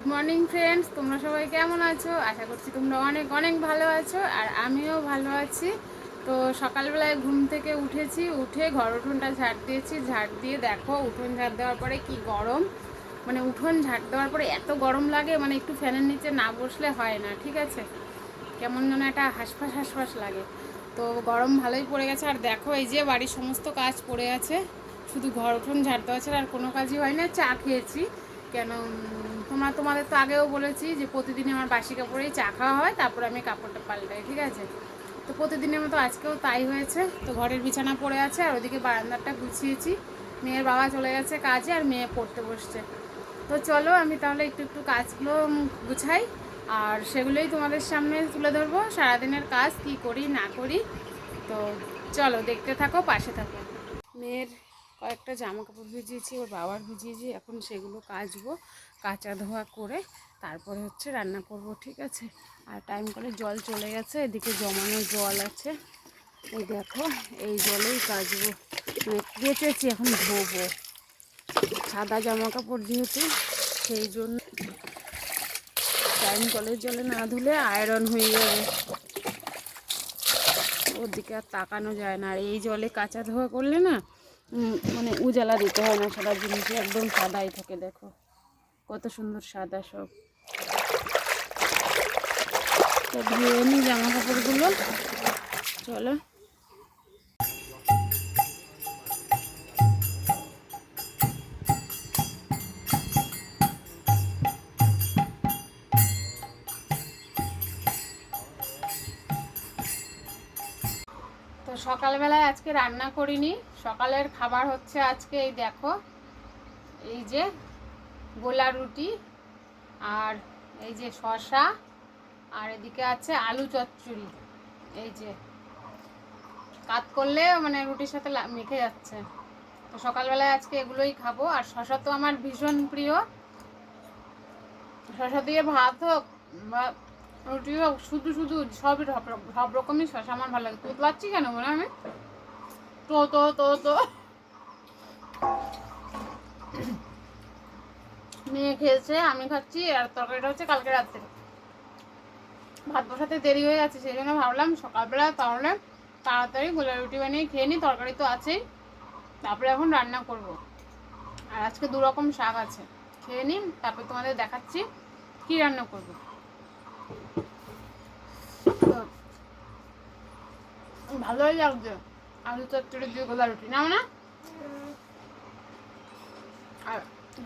Good morning friends তোমরা সবাই কেমন আছো? আশা করছি তোমরা অনেক অনেক ভালো আছো, আর আমিও ভালো আছি। তো সকালবেলায় ঘুম থেকে উঠেছি, উঠে ঘর উঠোনটা ঝাড় দিয়েছি। ঝাড় দিয়ে দেখো, উঠোন ঝাড় দেওয়ার পরে কি গরম? মানে উঠোন ঝাড় দেওয়ার পরে এত গরম লাগে মানে একটু ফ্যানের নিচে না বসলে হয় না, ঠিক আছে? কেমন যেন একটা হাঁসফাঁস হাঁসফাঁস লাগে। তো গরম ভালোই পড়ে গেছে, আর দেখো এই যে বাড়ির সমস্ত কাজ পড়ে আছে। শুধু ঘর উঠোন ঝাড় দেওয়া ছাড়া আর কোনো কাজই হয় না, চা খেয়েছি। কেন তোমরা তোমাদের তো আগেও বলেছি যে প্রতিদিন আমার বাসি কাপড়েই চা খাওয়া হয়, তারপর আমি কাপড়টা পাল্টাই, ঠিক আছে? তো প্রতিদিনের মতো আজকেও তাই হয়েছে। তো ঘরের বিছানা পড়ে আছে, আর ওদিকে বারান্দারটা গুছিয়েছি। মেয়ের বাবা চলে গেছে কাজে, আর মেয়ে পড়তে বসছে। তো চলো, আমি তাহলে একটু একটু কাজগুলো গুছাই, আর সেগুলোই তোমাদের সামনে তুলে ধরবো। সারাদিনের কাজ কি করি, না করি, তো চলো, দেখতে থাকো, পাশে থাকো। মেয়ের কয়েকটা জামা কাপড় ভিজিয়েছি, ওর বাবার ভিজিয়েছি, এখন সেগুলো কাচবো, কাচা ধোয়া করে তারপরে হচ্ছে রান্না করব, ঠিক আছে? আর টাইম করে জল চলে গেছে, এদিকে জমানো জল আছে। এই দেখো, এই জলেই কাচবো। মানে কেচেছি, এখন ধোবো। সাদা জামা কাপড় যেহেতু, সেই জন্য টাইম কলের জলে না ধুলে আয়রন হয়ে যাবে। ওর দিকে আর তাকানো যায় না। আর এই জলে কাঁচা ধোয়া করলে না মানে উজালা দিতে হয় না সারা জিনিসই একদম সাদাই থাকে, দেখো। কত সুন্দর সাদা সব। তো ধুয়ে নি জামা কাপড়গুলো চলো। সকালবেলায় আজকে রান্না করিনি। সকালের খাবার হচ্ছে আজকে এই দেখো, এই যে গোলা রুটি আর এই যে শশা আর এদিকে আছে আলু চচ্চড়ি। এই যে কাত করলে মানে রুটির সাথে মেখে যাচ্ছে। তো সকালবেলায় আজকে এগুলোই খাব। আর শশা তো আমার ভীষণ প্রিয়। শশা দিয়ে ভাত হোক বা রুটি হোক, শুধু শুধু সবই সব রকমই শশা আমার ভালো লাগে। তো পাচ্ছি কেন মনে আমি? তো তো তো তো। মেয়ে খেয়েছে, আমি খাচ্ছি, আর তরকারিটা হচ্ছে কালকে রাত্রে। ভাত বসাতে দেরি হয়ে যাচ্ছে, সেই জন্য ভাবলাম সকালবেলা তাহলে তাড়াতাড়ি গোলা রুটি বানিয়ে খেয়ে নিই তরকারি তো আছেই। তারপরে এখন রান্না করব। আর আজকে দু রকম শাক আছে। খেয়ে নিই তারপর তোমাদের দেখাচ্ছি কি রান্না করব। ভালোই লাগছে। আলু চচ্চড়ি দিয়ে গোলা রুটি নাও না? আর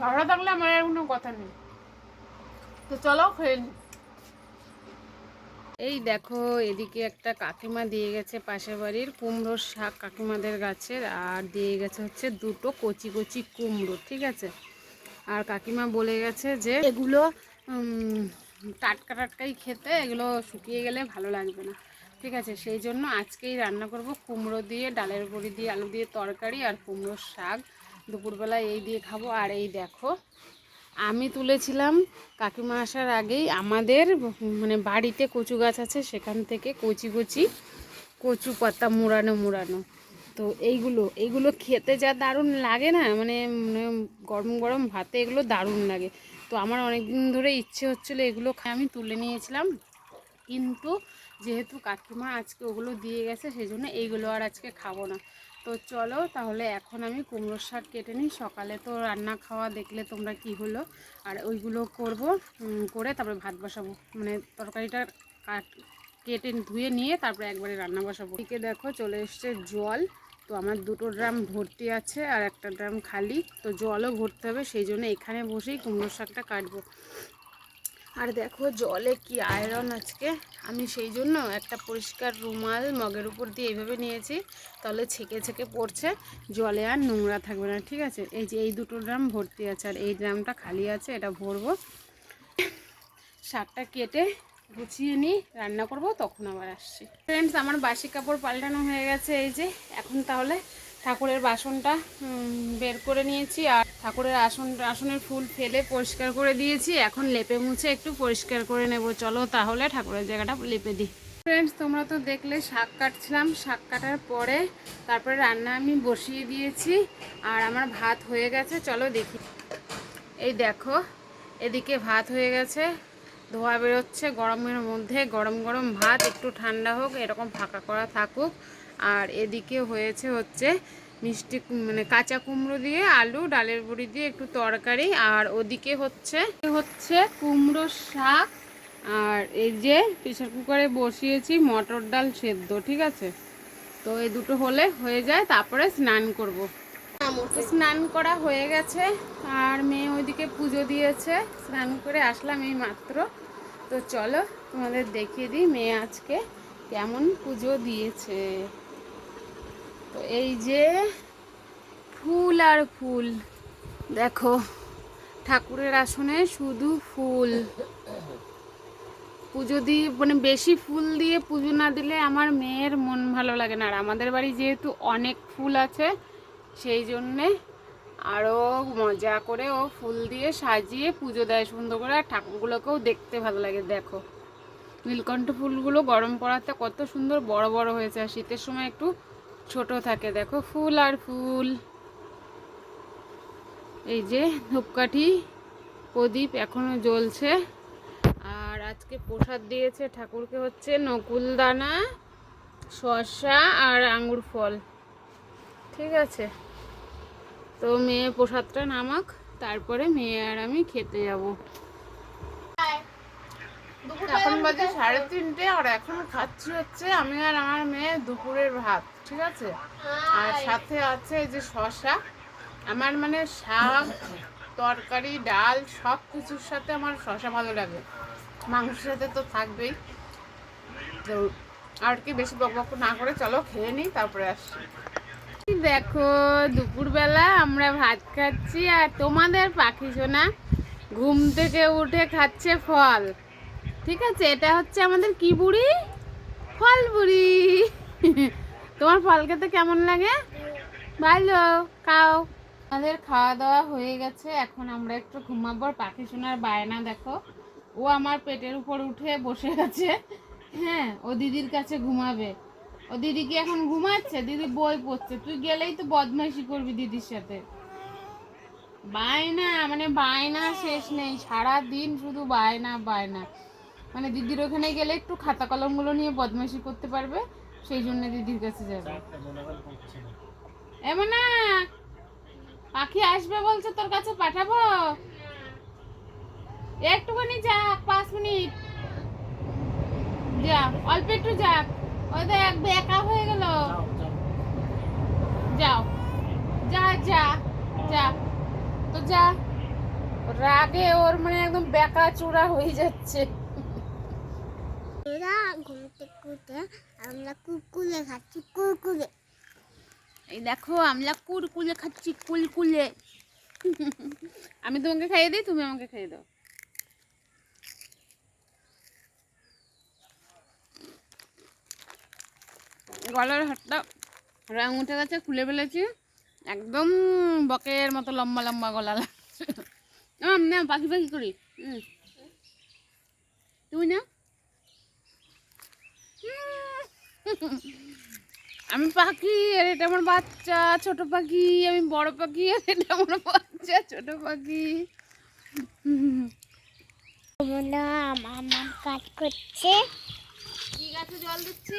ভালো থাকলে আমার আর কোনো কথা নেই। তো চলো খেয়ে নিই এই দেখো এদিকে একটা কাকিমা দিয়ে গেছে পাশের বাড়ির কুমড়োর শাক কাকিমাদের গাছের আর দিয়ে গেছে হচ্ছে দুটো কচি কচি কুমড়ো ঠিক আছে? আর কাকিমা বলে গেছে যে এগুলো উম, টাটকা টাটকাই খেতে, এগুলো শুকিয়ে গেলে ভালো লাগবে না। ঠিক আছে, সেই জন্য আজকেই রান্না করব কুমড়ো দিয়ে, ডালের বড়ি দিয়ে, আলু দিয়ে তরকারি আর কুমড়োর শাক। দুপুরবেলা এই দিয়ে খাব। আর এই দেখো, আমি তুলেছিলাম কাকিমা আসার আগেই আমাদের মানে বাড়িতে কচু গাছ আছে, সেখান থেকে কচি কচি কচু পাতা মুড়ানো মুড়ানো। তো এইগুলো এইগুলো খেতে যা দারুণ লাগে না? মানে মানে গরম গরম ভাতে এগুলো দারুণ লাগে। তো আমার অনেক দিন ধরে ইচ্ছে হচ্ছিল এগুলো আমি তুলে নিয়েছিলাম। কিন্তু যেহেতু কাকিমা আজকে ওগুলো দিয়ে গেছে সেই জন্য এইগুলো আর আজকে খাব না। তো চলো তাহলে এখন আমি কুমড়োর শাক কেটে নিই। সকালে তো রান্না খাওয়া দেখলে তোমরা কি হলো? আর ওইগুলো করব করে তারপরে ভাত বসাবো। মানে তরকারিটা কাট কেটে ধুয়ে নিয়ে তারপরে একবারে রান্না বসাবো। এদিকে দেখো চলে এসছে জল। তো আমার দুটো ড্রাম ভর্তি আছে আর একটা ড্রাম খালি, তো জলও ভরতে হবে, সেই জন্য এখানে বসেই কুমড়োর শাকটা কাটবো। আর দেখো জলে কি আয়রন আজকে, আমি সেই জন্য একটা পরিষ্কার রুমাল মগের উপর দিয়ে এইভাবে নিয়েছি তাহলে ছেঁকে ছেঁকে পড়ছে, জলে আর নোংরা থাকবে না, ঠিক আছে? এই যে এই দুটো ড্রাম ভর্তি আছে, আর এই ড্রামটা খালি আছে, এটা ভরবো। শাকটা কেটে গুছিয়ে নিই, রান্না করব, তখন আবার আসছি। ফ্রেন্ডস আমার বাসি কাপড় পাল্টানো হয়ে গেছে, এই যে, এখন তাহলে ঠাকুরের বাসনটা বের করে নিয়েছি আর ঠাকুরের আসন, আসনের ফুল ফেলে পরিষ্কার করে দিয়েছি। এখন লেপে মুছে একটু পরিষ্কার করে নেব। চলো তাহলে ঠাকুরের জায়গাটা লেপে দিই। ফ্রেন্ডস তোমরা তো দেখলে শাক কাটছিলাম। শাক কাটার পরে তারপরে রান্না আমি বসিয়ে দিয়েছি আর আমার ভাত হয়ে গেছে। চলো দেখি। এই দেখো, এদিকে ভাত হয়ে গেছে। ধোয়া বেরোচ্ছে, গরমের মধ্যে গরম গরম ভাত, একটু ঠান্ডা হোক, এরকম ফাঁকা করা থাকুক। আর এদিকে হয়েছে হচ্ছে মিষ্টি মানে কাঁচা কুমড়ো দিয়ে আলু, ডালের বড়ি দিয়ে একটু তরকারি। আর ওদিকে হচ্ছে হচ্ছে কুমড়ো শাক। আর এই যে প্রেশার কুকারে বসিয়েছি মটর ডাল সেদ্ধ, ঠিক আছে? তো এই দুটো হলে হয়ে যায়, তারপরে স্নান করব। স্নান করা হয়ে গেছে, আর মেয়ে ওইদিকে পুজো দিয়েছে। স্নান করে আসলাম এই মাত্র। তো চলো তোমাদের দেখিয়ে দিই মেয়ে আজকে কেমন পুজো দিয়েছে। তো এই যে ফুল আর ফুল। দেখো, ঠাকুরের আসনে শুধু ফুল। পুজো দিয়ে মানে বেশি ফুল দিয়ে পুজো না দিলে আমার মেয়ের মন ভালো লাগে না। আর আমাদের বাড়ি যেহেতু অনেক ফুল আছে, সেই জন্যে আরও মজা করে ও ফুল দিয়ে সাজিয়ে পুজো দেয় সুন্দর করে, আর ঠাকুরগুলোকেও দেখতে ভালো লাগে, দেখো। নীলকণ্ঠ ফুলগুলো গরম পড়াতে কত সুন্দর বড় বড় হয়েছে, আর শীতের সময় একটু ছোট থাকে, দেখো, ফুল আর ফুল। এই যে ধূপকাঠি প্রদীপ এখনও জ্বলছে, আর আজকে প্রসাদ দিয়েছে ঠাকুরকে হচ্ছে নকুল দানা শসা আর আঙ্গুর ফল। ঠিক আছে? তো মেয়ে প্রসাদটা নামাক তারপরে মেয়ে আর আমি খেতে যাব। এখন বাজে সাড়ে তিনটে আর এখন খাচ্ছি হচ্ছে আমি আর আমার মেয়ে দুপুরের ভাত ঠিক আছে? আর সাথে আছে এই যে শসা আমার মানে শাক তরকারি ডাল সব কিছুর সাথে আমার শসা ভালো লাগে। মাংসের সাথে তো থাকবেই। তো আর কি বেশি বকবক না করে চলো খেয়ে নিই তারপরে আসছি। দেখো, দুপুরবেলা আমরা ভাত খাচ্ছি আর তোমাদের পাখি সোনা ঘুম থেকে উঠে খাচ্ছে ফল। ঠিক আছে? এটা হচ্ছে আমাদের কি বুড়ি? ফল বুড়ি। তোমার ফল খেতে কেমন লাগে? ভালো, খাও। আমাদের খাওয়া দাওয়া হয়ে গেছে, এখন আমরা একটু ঘুমাবো। পাখি সোনার বায়না দেখো, ও আমার পেটের উপর উঠে বসে আছে। হ্যাঁ ও দিদির কাছে ঘুমাবে। ও দিদি কি এখন ঘুমাচ্ছে? দিদি বই পড়ছে। তুই গেলেই তো বদমাইশি করবি দিদির সাথে। বায়না মানে বায়না শেষ নেই। সারা দিন শুধু বায়না বায়না। মানে দিদির ওখানে গেলে একটু খাতা কলমগুলো নিয়ে বদমাইশি করতে পারবে, সেই জন্য দিদির কাছে যাবে। এমন না, পাখি আসবে বলছে তোর কাছে পাঠাবো? একটুখানি যাক, পাঁচ মিনিট। যা, অল্প একটু যাক। ওই দেখ একা হয়ে গেল। যাও। যা যা যা। তো যা। রাগে ওর মানে একদম বেকা চূড়া হয়ে যাচ্ছে। ওরা ঘুমতে ঘুরতে আমরা কুকুরে খাচ্ছি কুকুরে এই দেখো আমরা কুরকুলে খাচ্ছি কুলকুলে। আমি তোমাকে খাইয়ে দিই তুমি আমাকে খাইয়ে দাও। গলার হাতটা রং উঠে গেছে খুলে ফেলেছি। একদম বকের মতো লম্বা লম্বা গলা লাগছে। না পাখি পাখি করি। তুমি না আমি পাখি আর এটা আমার বাচ্চা ছোট পাখি। আমি বড় পাখি আর এটা আমার বাচ্চা ছোট পাখি। আমার কাজ করছে। কি গাছে জল দিচ্ছি?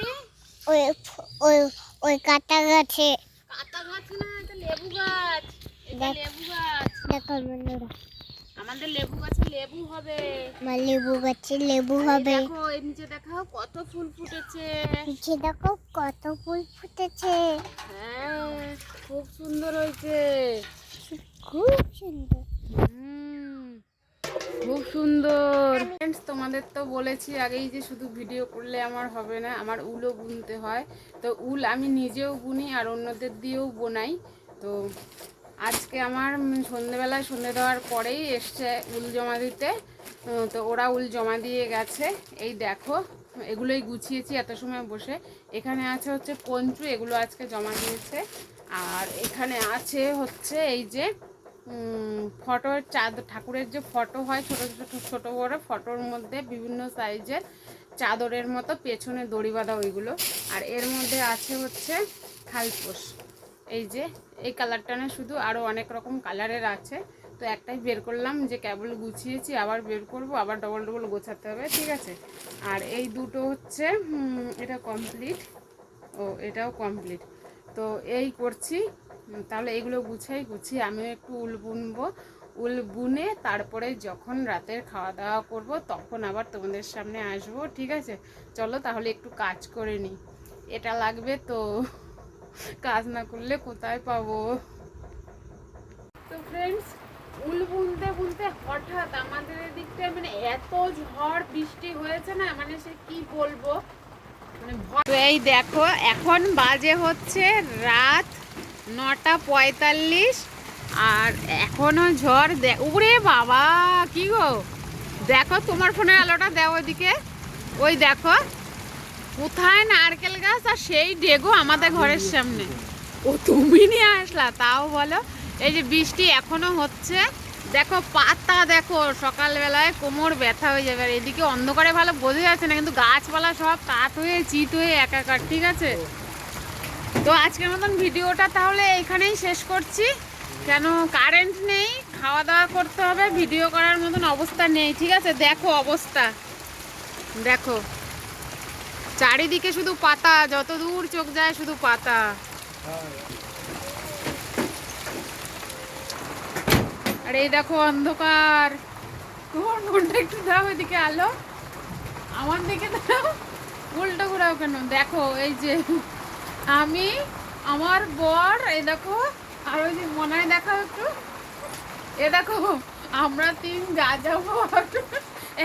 ওই ওই ওই কাটা গাছে কাঁটা গাছ না এটা লেবু গাছ। এটা লেবু গাছ। দেখো বন্ধুরা। আমাদের লেবু গাছে লেবু হবে। আমার লেবু গাছে লেবু হবে। দেখো এর নিচে দেখাও কত ফুল ফুটেছে। পিছে দেখো কত ফুল ফুটেছে। হ্যাঁ খুব সুন্দর হয়েছে। খুব সুন্দর। হুম, খুব সুন্দর। ফ্রেন্ডস তোমাদের তো বলেছি আগেই যে শুধু ভিডিও করলে আমার হবে না, আমার উলও বুনতে হয়। তো উল আমি নিজেও বুনি আর অন্যদের দিয়েও বোনাই। তো আজকে আমার সন্ধেবেলায় সন্ধে দেওয়ার পরেই এসছে উল জমা দিতে। তো ওরা উল জমা দিয়ে গেছে। এই দেখো, এগুলোই গুছিয়েছি এত সময় বসে। এখানে আছে হচ্ছে পঞ্চু, এগুলো আজকে জমা দিয়েছে। আর এখানে আছে হচ্ছে এই যে ফটোর চাঁদ, ঠাকুরের যে ফটো হয়, ছোট ছোট ছোট বড় ফটোর মধ্যে বিভিন্ন সাইজের চাদরের মতো পেছনে দড়ি বাঁধা ওইগুলো। আর এর মধ্যে আছে হচ্ছে খালপোষ এই যে, এই কালারটা না শুধু আরও অনেক রকম কালারের আছে। তো একটাই বের করলাম যে কেবল গুছিয়েছি, আবার বের করব, আবার ডবল ডবল গোছাতে হবে, ঠিক আছে? আর এই দুটো হচ্ছে এটা কমপ্লিট ও, এটাও কমপ্লিট তো এই করছি। তাহলে এগুলো গুছাই গুছিয়ে আমিও একটু উল বুনবো। উল বুনে তারপরে যখন রাতের খাওয়া দাওয়া করব, তখন আবার তোমাদের সামনে আসব, ঠিক আছে? চলো তাহলে একটু কাজ করে নিই এটা লাগবে তো, কাজ না করলে কোথায় পাবো? তো ফ্রেন্ডস উল বুনতে বুনতে হঠাৎ আমাদের এদিকটা মানে এত ঝড়, বৃষ্টি হয়েছে না মানে সে কি বলব? মানে এই দেখো, এখন বাজে হচ্ছে রাত নটা পঁয়তাল্লিশ আর এখনও ঝড় দে- উড়ে বাবা, কি গো? দেখো তোমার ফোনের আলোটা দাও ওইদিকে। ওই দেখো, কোথায় নারকেল গাছ আর সেই ডেগো আমাদের ঘরের সামনে। ও তুমি নিয়ে আসলা, তাও বলো। এই যে বৃষ্টি এখনও হচ্ছে। দেখো পাতা, দেখো সকালবেলায় কোমর ব্যথা হয়ে যাবে। আর এদিকে অন্ধকারে ভালো বোঝা যাচ্ছে না, কিন্তু গাছপালা সব কাত হয়ে, চিত হয়ে একাকার, ঠিক আছে? তো আজকের মতন ভিডিওটা তাহলে এখানেই শেষ করছি। কেন কারেন্ট নেই খাওয়া দাওয়া করতে হবে ভিডিও করার মতন অবস্থা নেই, ঠিক আছে? দেখো অবস্থা। দেখো। চারিদিকে শুধু পাতা, যত দূর চোখ যায় শুধু পাতা। আর এই দেখো অন্ধকার। একটু দাও এদিকে আলো। আমার দিকে দাও। উল্টো ঘুরাও কেন? দেখো, এই যে আমি, আমার বর, এই দেখো, আর ওই যে মনায় দেখাও একটু। এ দেখো, আমরা তিন যা যাব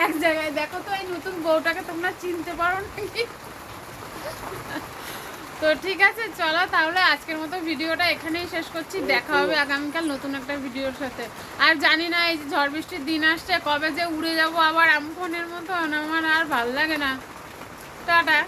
এক জায়গায়, দেখো তো এই নতুন বউটাকে তোমরা চিনতে পারো নাকি? তো ঠিক আছে, চলো তাহলে আজকের মতো ভিডিওটা এখানেই শেষ করছি। দেখা হবে আগামীকাল নতুন একটা ভিডিওর সাথে। আর জানি না, এই যে ঝড় বৃষ্টির দিন আসছে, কবে যে উড়ে যাব আবার আমফোনের মতো আমার আর ভালো লাগে না। টাটা।